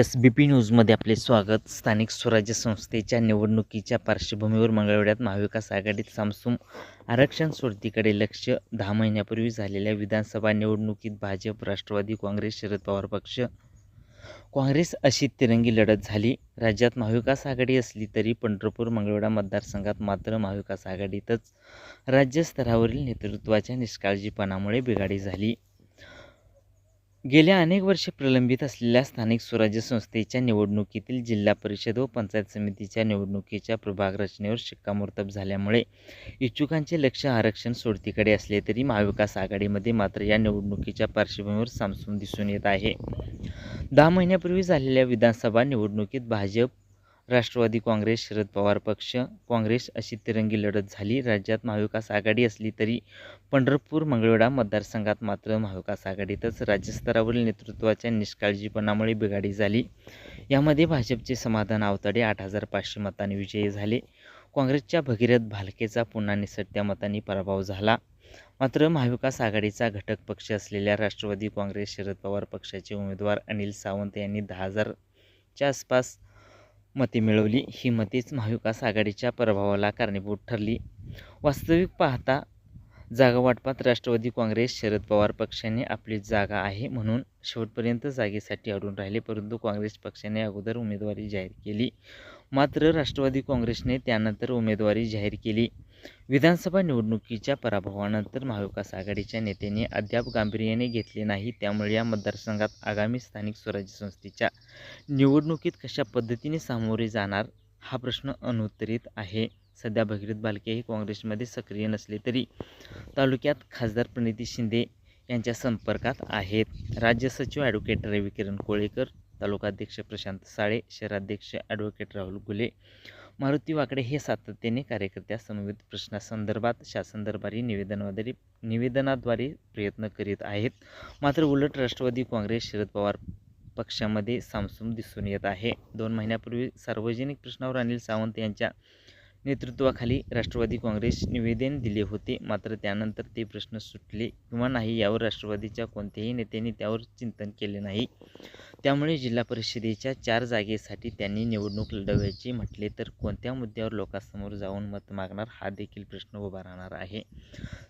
S B P न्यूजमध्ये आपले स्वागत. स्थानिक स्वराज्य संस्थेच्या निवडणुकीच्या पार्श्वभूमीवर मंगळवाड्यात महाविकास आघाडीत सामसूम आरक्षण सोडतीकडे लक्ष. दहा महिन्यापूर्वी झालेल्या विधानसभा निवडणुकीत भाजप राष्ट्रवादी काँग्रेस शरद पवार पक्ष. काँग्रेस अशी तिरंगी लढत झाली. राज्यात महाविकास आघाडी असली तरी पंढरपूर मंगळवेढा मतदारसंघात मात्र महाविकास आघाडीतच राज्यस्तरावरील नेतृत्वाच्या निष्काळजीपणामुळे बिघाडी झाली. गेल्या अनेक वर्षे प्रलंबित असलेल्या स्थानिक स्वराज्य संस्थेच्या निवडणुकीतील जिल्हा परिषद व पंचायत समितीच्या निवडणुकीच्या प्रभाग रचनेवर शिक्कामोर्तब झाल्यामुळे इच्छुकांचे लक्ष आरक्षण सोडतीकडे असले तरी महाविकास आघाडीमध्ये मात्र या निवडणुकीच्या पार्श्वभूमीवर सामसूम दिसून येत आहे. दहा महिन्यापूर्वी झालेल्या विधानसभा निवडणुकीत भाजप राष्ट्रवादी काँग्रेस शरद पवार पक्ष काँग्रेस अशी तिरंगी लढत झाली. राज्यात महाविकास आघाडी असली तरी पंढरपूर मंगळवेढा मतदारसंघात मात्र महाविकास आघाडीतच राज्यस्तरावरील नेतृत्वाच्या निष्काळजीपणामुळे बिघाडी झाली. यामध्ये भाजपचे समाधान आवताडे आठ हजार पाचशे मतांनी विजयी झाले. काँग्रेसच्या भगीरथ भालकेचा पुन्हा निसटत्या मतांनी पराभव झाला. मात्र महाविकास आघाडीचा घटक पक्ष असलेल्या राष्ट्रवादी काँग्रेस शरद पवार पक्षाचे उमेदवार अनिल सावंत यांनी दहा हजारच्या आसपास मते मिळवली. ही मतेच महाविकास आघाडीच्या प्रभावाला कारणीभूत ठरली. वास्तविक पाहता जागा वाटपात राष्ट्रवादी काँग्रेस शरद पवार पक्षाने आपली जागा आहे म्हणून शेवटपर्यंत जागेसाठी अडून राहिले परंतु काँग्रेस पक्षाने अगोदर उमेदवारी जाहीर केली. मात्र राष्ट्रवादी काँग्रेसने त्यानंतर उमेदवारी जाहीर केली. विधानसभा निवडणुकीच्या पराभवानंतर महाविकास आघाडीच्या नेत्यांनी अद्याप गांभीर्याने घेतले नाही. त्यामुळे या मतदारसंघात आगामी स्थानिक स्वराज्य संस्थेच्या निवडणुकीत कशा पद्धतीने सामोरे जाणार हा प्रश्न अनुत्तरित आहे. सध्या भगीरथ बालके हे काँग्रेसमध्ये सक्रिय नसले तरी तालुक्यात खासदार प्रणिती शिंदे यांच्या संपर्कात आहेत. राज्य सचिव ॲडव्होकेट रविकिरण कोळेकर तालुकाध्यक्ष प्रशांत साळे शहराध्यक्ष ॲडव्होकेट राहुल गुले मारुती वाकडे हे सातत्याने कार्यकर्त्यासमवेत प्रश्नासंदर्भात शासन दरबारी निवेदनाद्वारे निवेदनाद्वारे प्रयत्न करीत आहेत. मात्र उलट राष्ट्रवादी काँग्रेस शरद पवार पक्षामध्ये सामसूम दिसून येत आहे. दोन महिन्यापूर्वी सार्वजनिक प्रश्नावर अनिल सावंत यांच्या नेतृत्वाखाली राष्ट्रवादी काँग्रेस निवेदन दिले होते. मात्र त्यानंतर ते प्रश्न सुटले किंवा नाही यावर राष्ट्रवादीच्या कोणत्याही नेत्यांनी त्यावर चिंतन केले नाही. त्यामुळे जिल्हा परिषदेच्या चार जागेसाठी त्यांनी निवडणूक लढवायची म्हटले तर कोणत्या मुद्द्यावर लोकांसमोर जाऊन मत मागणार हा देखील प्रश्न उभा राहणार आहे.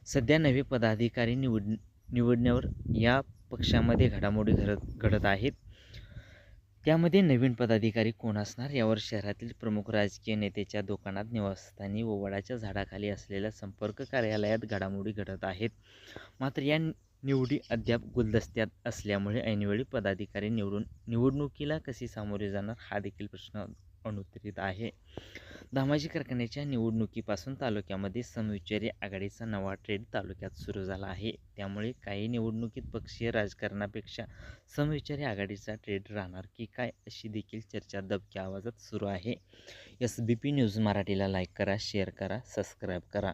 सध्या नवे पदाधिकारी निवड निवडण्यावर या पक्षामध्ये घडामोडी घडत घडत आहेत. त्यामध्ये नवीन पदाधिकारी कोण असणार? यावर शहरातील प्रमुख राजकीय नेत्याच्या दुकानात निवासस्थानी व वडाच्या झाडाखाली असलेल्या संपर्क कार्यालयात घडामोडी घडत आहेत. मात्र या निवडी अद्याप गुलदस्त्यात असल्यामुळे ऐनवेळी पदाधिकारी निवडून निवडणुकीला कशी सामोरे जाणार हा देखील प्रश्न अनुत्तरित आहे. धामाजी कारखान्याच्या निवडणुकीपासून तालुक्यामध्ये समविचारी आघाडीचा नवा ट्रेड तालुक्यात सुरू झाला आहे. त्यामुळे काही निवडणुकीत पक्षीय राजकारणापेक्षा समविचारी आघाडीचा ट्रेड राहणार की काय अशी देखील चर्चा दबक्या आवाजात सुरू आहे. एस बी पी न्यूज मराठीला लाईक करा शेअर करा सबस्क्राईब करा.